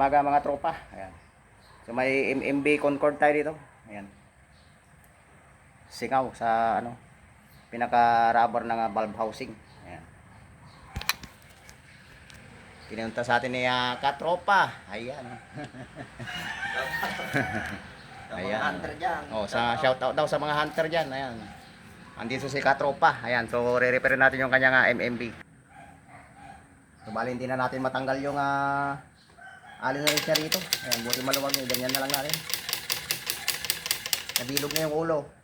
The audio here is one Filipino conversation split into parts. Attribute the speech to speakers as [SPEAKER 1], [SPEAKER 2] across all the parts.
[SPEAKER 1] Umaga mga tropa. Ayan. So may MMB Concord tayo dito. Ayan. Singaw sa ano pinaka rubber ng ah, valve housing. Ayan. Pinunta sa atin ni uh, katropa. Ayan. Ayan.
[SPEAKER 2] hunter dyan.
[SPEAKER 1] Oh, sa shout out daw sa mga hunter diyan. Ayan. Andito si katropa. Ayan. So re-repair natin yung kanyang ah, MMB. So bali hindi na natin matanggal yung ah alin na rin siya rito. Ayan, buti maluwag yun. Ganyan na lang natin. Nabilog na yung ulo.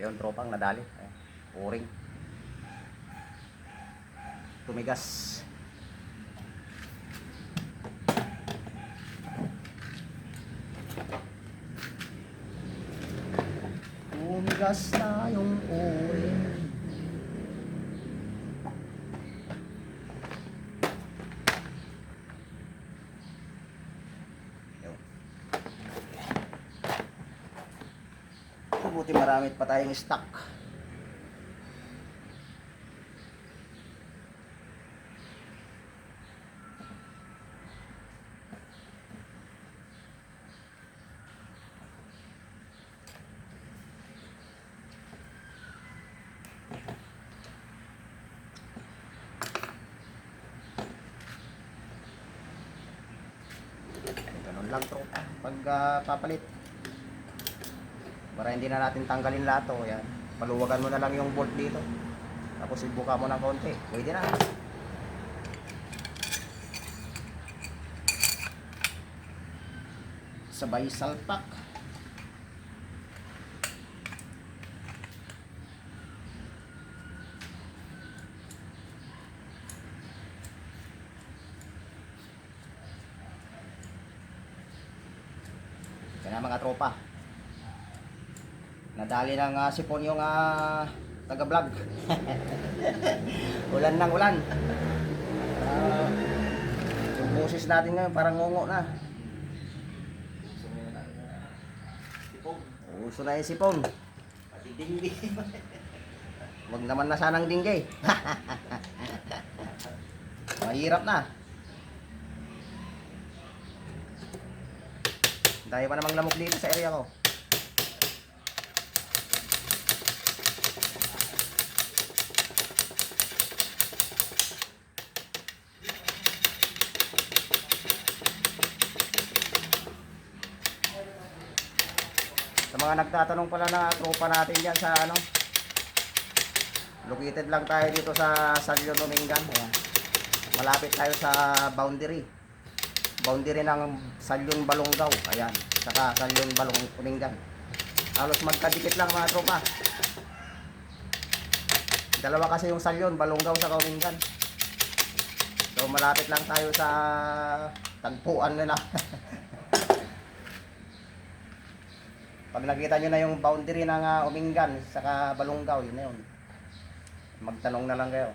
[SPEAKER 1] Ayun, tropang nadali. Ayun, uring. Tumigas. Tumigas na yung uring. Ayun. Buti marami pa tayong stock. Lang tropa. Pag ah, papalit. Para hindi na natin tanggalin lahat o yan. Paluwagan mo na lang yung bolt dito. Tapos ibuka mo ng konti. Pwede na. Sabay salpak. Kaya mga tropa. Nadali ng uh, sipon yung ah, taga-vlog. ulan ng ulan. Ah, yung boses natin ngayon parang ngungo na. Uso na yung sipon. Wag naman na sanang dinggay. Mahirap na. Dahil pa namang lamok dito sa area ko. Mga nagtatanong pala na tropa natin dyan sa ano Located lang tayo dito sa Salyon Domingan. Ayan. Malapit tayo sa boundary. Boundary ng Salyon Balongaw. Ayan. Saka Salyon Balong Domingan. Halos magkadikit lang mga tropa. Dalawa kasi yung Salyon, Balongaw sa Kaumingan. So malapit lang tayo sa tagpuan nila. Pag nakita nyo na yung boundary ng uh, Umingan saka Balongaw, yun na yun. Magtanong na lang kayo.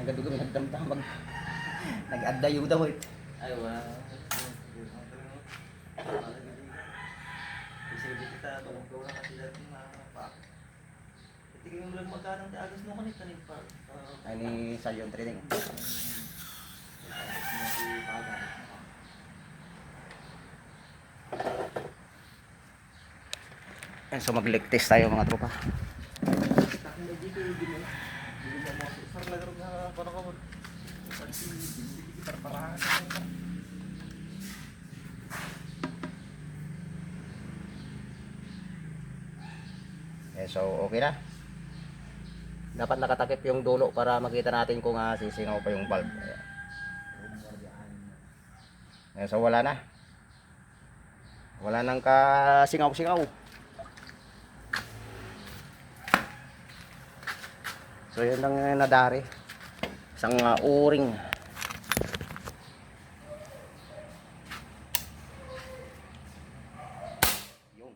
[SPEAKER 1] Nagadugong nagdamdamag. Nag-addayo daw eh.
[SPEAKER 2] Ay. Kasi hindi kita na kasi dati. Lang magkano ang agos mo kanit kanit pa.
[SPEAKER 1] Ay ni Salyon Training. Ayan, so mag-leg test tayo mga tropa. Eh, so okay na. Dapat nakatakip yung dulo para makita natin kung uh, sisingaw pa yung valve. Ayan. Ayan, so wala na. Wala nang kasingaw-singaw. So yun lang uh, nadari. Isang uh, uring. Yun.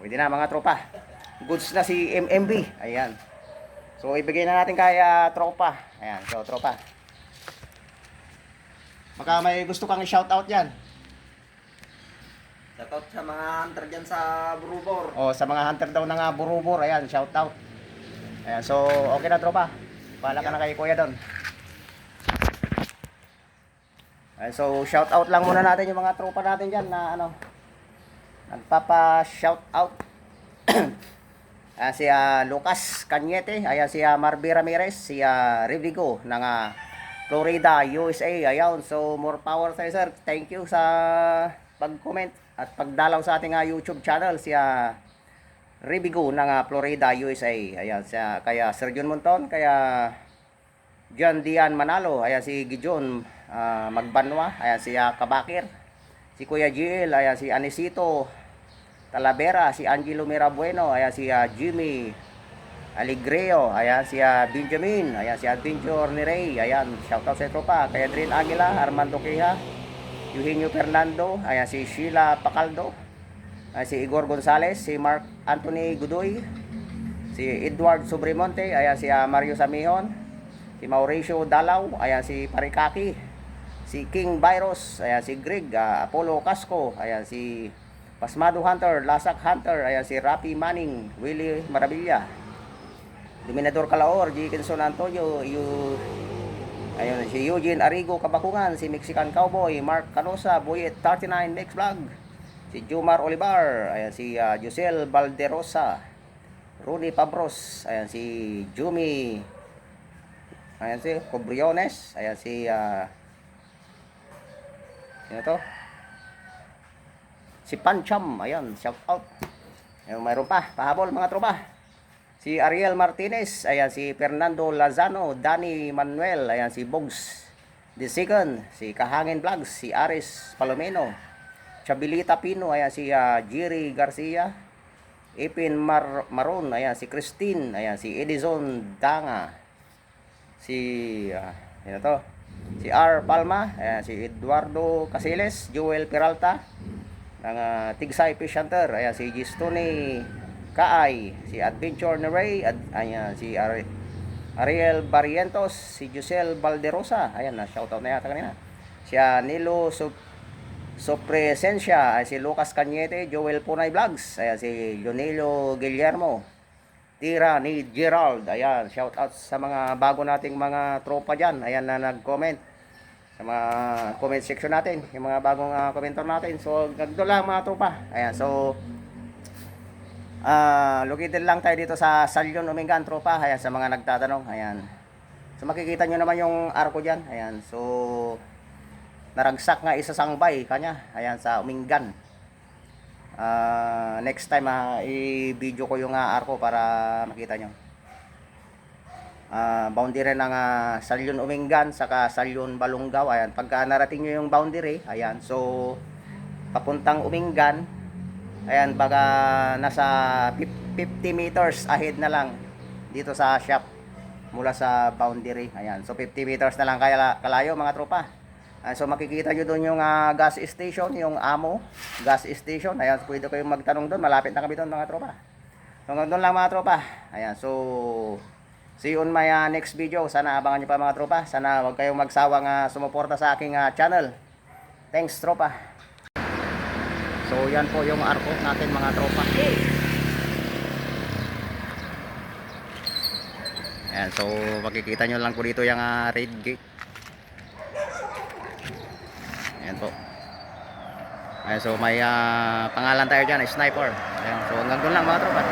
[SPEAKER 1] Pwede na mga tropa. Goods na si MMB. Ayan. So ibigay na natin kay ah, tropa. Ayan, so tropa. Baka may gusto kang i-shoutout yan.
[SPEAKER 2] Shoutout sa mga hunter dyan sa Brubor.
[SPEAKER 1] O sa mga hunter daw ng uh, burubur, ayan, shoutout. Ayan, so okay na tropa. Bahala ka na kay kuya doon. Ayan, so shoutout lang muna natin yung mga tropa natin dyan na ano. Nagpapa-shoutout. Ayan, si ah, Lucas Cañete, ayan si ah, Marby Ramirez, si ah, Rivigo ng ah, Florida, USA. Ayan, so more power sa'yo sir. Thank you sa pag-comment at pagdalaw sa ating ah, YouTube channel si ah, Ribigo ng ah, Florida, USA. Ayan, siya, kaya Sir John Monton, kaya John Dian Manalo, ayan si Gijon ah, Magbanwa, ayan si ah, Kabakir, si Kuya Jill, ayan si Anisito Talavera, si Angelo Mirabueno, ayan si ah, Jimmy Aligreo, ayan si ah, Benjamin, ayan si Adventure ni Ray, ayan, shoutout sa tropa, kaya Drin Aguila, Armando Quija, Eugenio Fernando, ayan si Sheila Pacaldo, ayan si Igor Gonzalez, si Mark Anthony Gudoy, si Edward Sobremonte, ayan si ah, Mario Samihon, si Mauricio Dalaw, ayan si Parikaki, si King Virus, ayan si Greg, ah, Apollo Casco, ayan si Pasmado Hunter, Lasak Hunter, ayan si Rapi Manning, Willie Maravilla, Dominador Calaor, Dickinson Antonio, you, ayun, si Eugene Arigo Kabakungan, si Mexican Cowboy, Mark Canosa, Boyet 39 Next Vlog, si Jumar Olivar, ayan si uh, Josel Valderosa, Rooney Pabros, ayan si Jumi, ayan si Cobriones, ayan si uh, sino to? Si Pancham, ayan, shout out. Ayun, mayroon pa, pahabol mga tropa. Si Ariel Martinez, ayan si Fernando Lazano, Danny Manuel, ayan si Bogs the second, si Kahangin Vlogs, si Aris Palomeno, Chabilita Pino, ayan si Jerry Garcia, Ipin Mar Maron, ayan si Christine, ayan si Edison Danga, si ah, ano to? Si R Palma, ayan si Eduardo Casiles, Joel Peralta, ng ah, Tigsay Fish Hunter, ayan si Gistone Kaay, si Adventure ni Ray, at ayan si Ari- Ariel Barrientos, si Josel Valderosa, ayan na, shoutout na yata kanina. Si ah, Nilo Sup Sopresensya, ay si Lucas Cañete, Joel Punay Vlogs, ayan si Leonelio Guillermo, Tira ni Gerald, ayan, shoutout sa mga bago nating mga tropa dyan, ayan na nag-comment sa mga comment section natin, yung mga bagong uh, komentar natin. So, ganito lang mga tropa. Ayan, so, ah located lang tayo dito sa Salyon Umingan, tropa. Ayan, sa mga nagtatanong. Ayan. So makikita nyo naman yung arko dyan. Ayan. So naragsak nga isa sangbay kanya. Ayan sa Umingan. Ah, next time ah, i-video ko yung ah, arko para makita nyo. Ah, boundary ng ah, Salyon Umingan saka Salyon Balungaw. Ayan. Pagka narating nyo yung boundary, ayan. So papuntang Umingan, ayan baga nasa fif- 50 meters ahead na lang dito sa shop mula sa boundary. Ayan. So 50 meters na lang kaya kalayo mga tropa. Ah, so makikita nyo doon yung ah, gas station, yung Amo gas station. Ayan, so, pwede kayong magtanong doon. Malapit na kami doon mga tropa. So doon lang mga tropa. Ayan, so see you on my ah, next video. Sana abangan nyo pa mga tropa. Sana huwag kayong magsawang ah, sumuporta sa aking ah, channel. Thanks tropa. So yan po yung arko natin mga tropa. Ayan, so makikita nyo lang po dito yung ah, raid gate. Ayan po. Ayan, so may ah, pangalan tayo dyan, sniper. Ayan, so hanggang doon lang mga tropa.